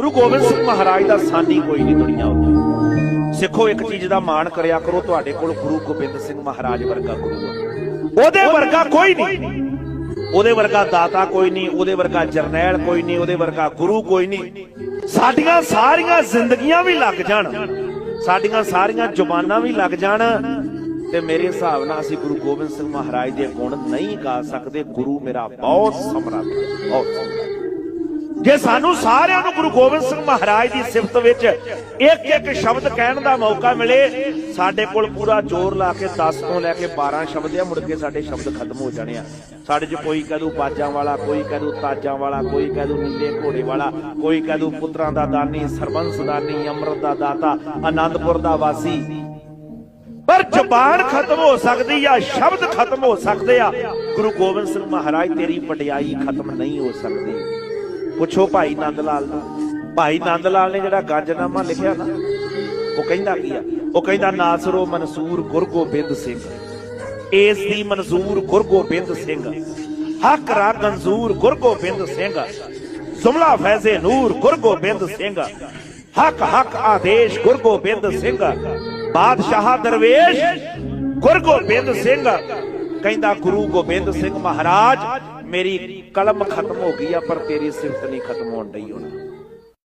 ਗੁਰੂ ਗੋਬਿੰਦ ਸਿੰਘ ਮਹਾਰਾਜ ਦਾ ਸਾਨੀ ਕੋਈ ਨਹੀਂ ਦੁਨੀਆ ਉੱਤੇ। ਸਿੱਖੋ, ਇੱਕ ਚੀਜ਼ ਦਾ ਮਾਣ ਕਰਿਆ ਕਰੋ, ਤੁਹਾਡੇ ਕੋਲ ਗੁਰੂ ਗੋਬਿੰਦ ਸਿੰਘ ਮਹਾਰਾਜ ਵਰਗਾ ਗੁਰੂ ਆ ਉਹਦੇ ਵਰਗਾ ਕੋਈ ਨਹੀਂ। ਉਹਦੇ ਵਰਗਾ ਦਾਤਾ ਕੋਈ ਨਹੀਂ, ਉਹਦੇ ਵਰਗਾ ਜਰਨੈਲ ਕੋਈ ਨਹੀਂ, ਉਹਦੇ ਵਰਗਾ ਗੁਰੂ ਕੋਈ ਨਹੀਂ। ਸਾਡੀਆਂ ਸਾਰੀਆਂ ਜ਼ਿੰਦਗੀਆਂ ਵੀ ਲੱਗ ਜਾਣ। ਸਾਡੀਆਂ ਸਾਰੀਆਂ ਜ਼ੁਬਾਨਾਂ ਵੀ ਲੱਗ ਜਾਣ। ਤੇ ਮੇਰੇ ਹਿਸਾਬ ਨਾਲ ਅਸੀਂ ਗੁਰੂ ਗੋਬਿੰਦ ਸਿੰਘ ਮਹਾਰਾਜ ਦੇ ਗੁਣ ਨਹੀਂ ਗਾ ਸਕਦੇ। ਗੁਰੂ ਮੇਰਾ ਬਹੁਤ ਸਮਰੱਥ ਬਹੁਤ ਸਮਰੱਥ ਜੇ ਸਾਨੂੰ ਸਾਰਿਆਂ ਨੂੰ ਗੁਰੂ ਗੋਬਿੰਦ ਸਿੰਘ ਮਹਾਰਾਜ ਦੀ ਸਿਫਤ ਵਿੱਚ ਇੱਕ ਇੱਕ ਸ਼ਬਦ ਕਹਿਣ ਦਾ ਮੌਕਾ ਮਿਲੇ, ਸਾਡੇ ਕੋਲ ਪੂਰਾ ਜ਼ੋਰ ਲਾ ਕੇ 10 ਤੋਂ ਲੈ ਕੇ 12 ਸ਼ਬਦ ਆ, ਮੁੜ ਕੇ ਸਾਡੇ ਸ਼ਬਦ ਖਤਮ ਹੋ ਜਾਣੇ ਆ। ਸਾਡੇ 'ਚ ਕੋਈ ਕਹਦੂ ਬਾਜਾਂ ਵਾਲਾ, ਕੋਈ ਕਹਦੂ ਤਾਜਾਂ ਵਾਲਾ, ਕੋਈ ਕਹਦੂ ਨੀਲੇ ਘੋੜੇ ਵਾਲਾ, ਕੋਈ ਕਹਦੂ ਪੁੱਤਰਾਂ ਦਾ ਦਾਨੀ, ਸਰਬੰਸ ਦਾਨੀ, ਅੰਮ੍ਰਿਤ ਦਾ ਦਾਤਾ ਆਨੰਦਪੁਰ ਦਾ ਵਾਸੀ। ਪਰ ਜ਼ਬਾਨ ਖਤਮ ਹੋ ਸਕਦੀ ਆ, ਸ਼ਬਦ ਖਤਮ ਹੋ ਸਕਦੇ ਆ। ਗੁਰੂ ਗੋਬਿੰਦ ਸਿੰਘ ਮਹਾਰਾਜ, ਤੇਰੀ ਵਡਿਆਈ ਖਤਮ ਨਹੀਂ ਹੋ ਸਕਦੀ। ਪੁੱਛੋ ਭਾਈ ਨੰਦ ਲਾਲ ਨੂੰ। ਭਾਈ ਨੰਦ ਲਾਲ ਨੇ ਜਿਹੜਾ ਗੰਜਨਾਮਾ ਲਿਖਿਆ ਨਾ, ਉਹ ਕਹਿੰਦਾ ਕੀ ਆ? ਉਹ ਕਹਿੰਦਾ, ਨਾਸਰੋ ਮਨਸੂਰ ਗੁਰ ਗੋਬਿੰਦ ਸਿੰਘ। ਏਸ ਦੀ ਮਨਜ਼ੂਰ ਗੁਰ ਸਿੰਘ। ਹੱਕ ਰਾ ਗੰਜ਼ੂਰ ਗੁਰ ਸਿੰਘ। ਜ਼ੁਮਲਾ ਫੈਜ਼ੇ ਨੂਰ ਗੁਰਗੋਬਿੰਦ ਸਿੰਘ। ਹੱਕ ਹੱਕ ਆਦੇਸ਼ ਗੁਰਗੋਬਿੰਦ ਸਿੰਘ। ਬਾਦਸ਼ਾਹ ਦਰਵੇਸ਼ ਗੁਰਗੋਬਿੰਦ ਸਿੰਘ। ਕਹਿੰਦਾ, ਗੁਰੂ ਗੋਬਿੰਦ ਸਿੰਘ ਮਹਾਰਾਜ ਮੇਰੀ ਕਲਮ ਖਤਮ ਹੋ ਗਈ ਆ ਪਰ ਤੇਰੀ ਸਿਫਤ ਨਹੀਂ ਖਤਮ ਹੋਣ ਡਈ ਹੁਣ।